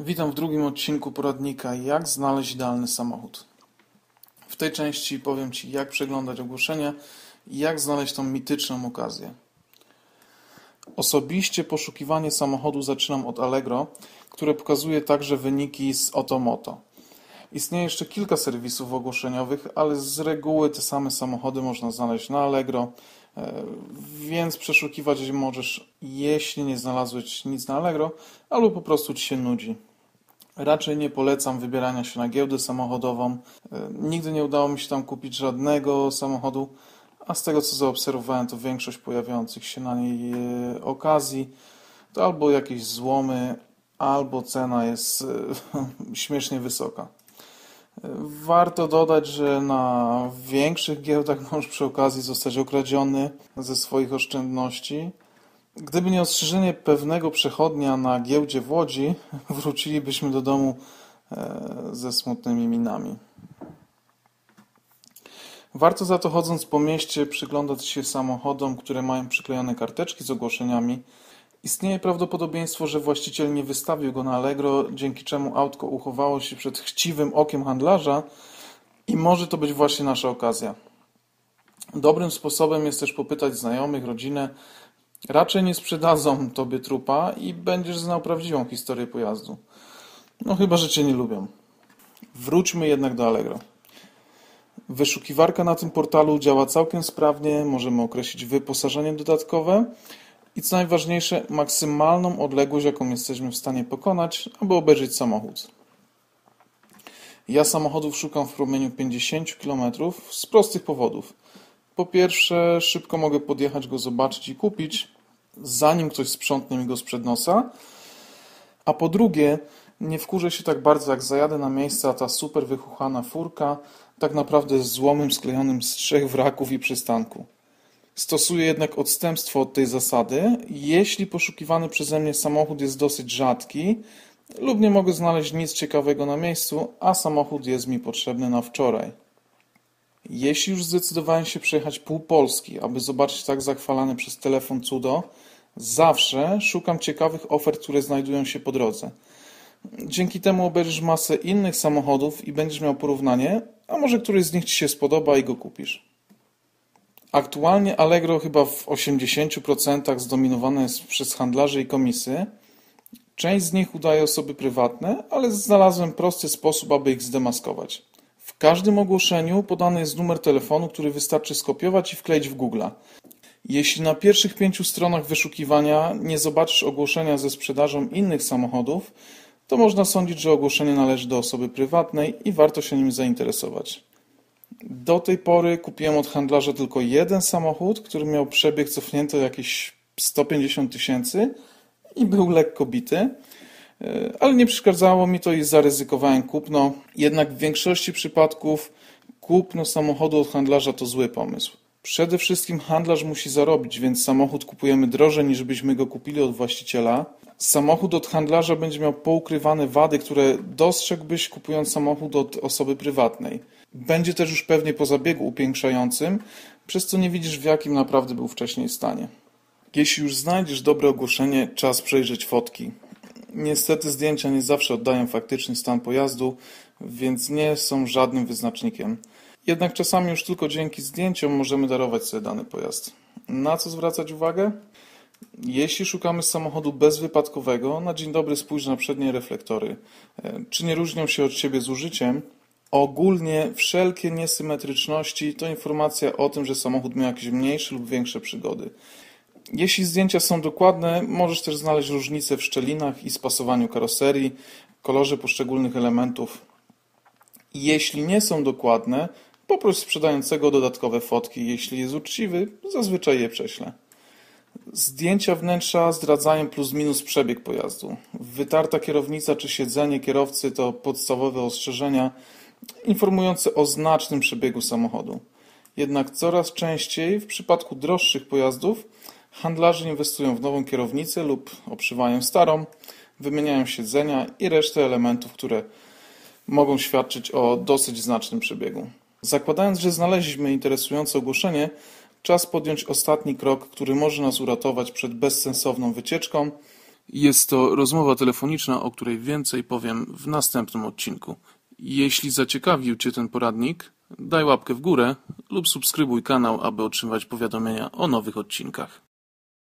Witam w drugim odcinku poradnika Jak znaleźć idealny samochód. W tej części powiem Ci, jak przeglądać ogłoszenia i jak znaleźć tą mityczną okazję. Osobiście poszukiwanie samochodu zaczynam od Allegro, które pokazuje także wyniki z Otomoto. Istnieje jeszcze kilka serwisów ogłoszeniowych, ale z reguły te same samochody można znaleźć na Allegro, e, więc przeszukiwać możesz, jeśli nie znalazłeś nic na Allegro, albo po prostu Ci się nudzi. Raczej nie polecam wybierania się na giełdę samochodową. E, nigdy nie udało mi się tam kupić żadnego samochodu, a z tego co zaobserwowałem, to większość pojawiających się na niej e, okazji to albo jakieś złomy, albo cena jest śmiesznie wysoka. Warto dodać, że na większych giełdach możesz przy okazji zostać okradziony ze swoich oszczędności. Gdyby nie ostrzeżenie pewnego przechodnia na giełdzie w Łodzi, wrócilibyśmy do domu e, ze smutnymi minami. Warto za to chodząc po mieście przyglądać się samochodom, które mają przyklejone karteczki z ogłoszeniami, Istnieje prawdopodobieństwo, że właściciel nie wystawił go na Allegro, dzięki czemu autko uchowało się przed chciwym okiem handlarza i może to być właśnie nasza okazja. Dobrym sposobem jest też popytać znajomych, rodzinę. Raczej nie sprzedadzą tobie trupa i będziesz znał prawdziwą historię pojazdu. No chyba, że cię nie lubią. Wróćmy jednak do Allegro. Wyszukiwarka na tym portalu działa całkiem sprawnie, możemy określić wyposażenie dodatkowe, i co najważniejsze, maksymalną odległość, jaką jesteśmy w stanie pokonać, aby obejrzeć samochód. Ja samochodów szukam w promieniu 50 km z prostych powodów. Po pierwsze, szybko mogę podjechać go zobaczyć i kupić, zanim ktoś sprzątnie mi go sprzed nosa. A po drugie, nie wkurzę się tak bardzo, jak zajadę na miejsce, a ta super wychuchana furka tak naprawdę jest złomem sklejonym z trzech wraków i przystanku. Stosuję jednak odstępstwo od tej zasady, jeśli poszukiwany przeze mnie samochód jest dosyć rzadki lub nie mogę znaleźć nic ciekawego na miejscu, a samochód jest mi potrzebny na wczoraj. Jeśli już zdecydowałem się przejechać pół Polski, aby zobaczyć tak zachwalane przez telefon cudo, zawsze szukam ciekawych ofert, które znajdują się po drodze. Dzięki temu obejrzysz masę innych samochodów i będziesz miał porównanie, a może któryś z nich Ci się spodoba i go kupisz. Aktualnie Allegro chyba w 80% zdominowane jest przez handlarzy i komisy. Część z nich udaje osoby prywatne, ale znalazłem prosty sposób, aby ich zdemaskować. W każdym ogłoszeniu podany jest numer telefonu, który wystarczy skopiować i wkleić w Google. Jeśli na pierwszych pięciu stronach wyszukiwania nie zobaczysz ogłoszenia ze sprzedażą innych samochodów, to można sądzić, że ogłoszenie należy do osoby prywatnej i warto się nim zainteresować. Do tej pory kupiłem od handlarza tylko jeden samochód, który miał przebieg cofnięty jakieś 150 tysięcy i był lekko bity, ale nie przeszkadzało mi to i zaryzykowałem kupno. Jednak w większości przypadków kupno samochodu od handlarza to zły pomysł. Przede wszystkim handlarz musi zarobić, więc samochód kupujemy drożej niż byśmy go kupili od właściciela. Samochód od handlarza będzie miał poukrywane wady, które dostrzegłbyś kupując samochód od osoby prywatnej. Będzie też już pewnie po zabiegu upiększającym, przez co nie widzisz w jakim naprawdę był wcześniej stanie. Jeśli już znajdziesz dobre ogłoszenie, czas przejrzeć fotki. Niestety zdjęcia nie zawsze oddają faktyczny stan pojazdu, więc nie są żadnym wyznacznikiem. Jednak czasami już tylko dzięki zdjęciom możemy darować sobie dany pojazd. Na co zwracać uwagę? Jeśli szukamy samochodu bezwypadkowego, na dzień dobry spójrz na przednie reflektory. E, czy nie różnią się od siebie zużyciem? Ogólnie wszelkie niesymetryczności to informacja o tym, że samochód miał jakieś mniejsze lub większe przygody. Jeśli zdjęcia są dokładne, możesz też znaleźć różnice w szczelinach i spasowaniu karoserii, kolorze poszczególnych elementów. Jeśli nie są dokładne, poproś sprzedającego dodatkowe fotki. Jeśli jest uczciwy, zazwyczaj je prześlę. Zdjęcia wnętrza zdradzają plus minus przebieg pojazdu. Wytarta kierownica czy siedzenie kierowcy to podstawowe ostrzeżenia, informujące o znacznym przebiegu samochodu. Jednak coraz częściej w przypadku droższych pojazdów handlarze inwestują w nową kierownicę lub obszywają starą, wymieniają siedzenia i resztę elementów, które mogą świadczyć o dosyć znacznym przebiegu. Zakładając, że znaleźliśmy interesujące ogłoszenie, czas podjąć ostatni krok, który może nas uratować przed bezsensowną wycieczką, Jest to rozmowa telefoniczna, o której więcej powiem w następnym odcinku. Jeśli zaciekawił Cię ten poradnik, daj łapkę w górę lub subskrybuj kanał, aby otrzymywać powiadomienia o nowych odcinkach.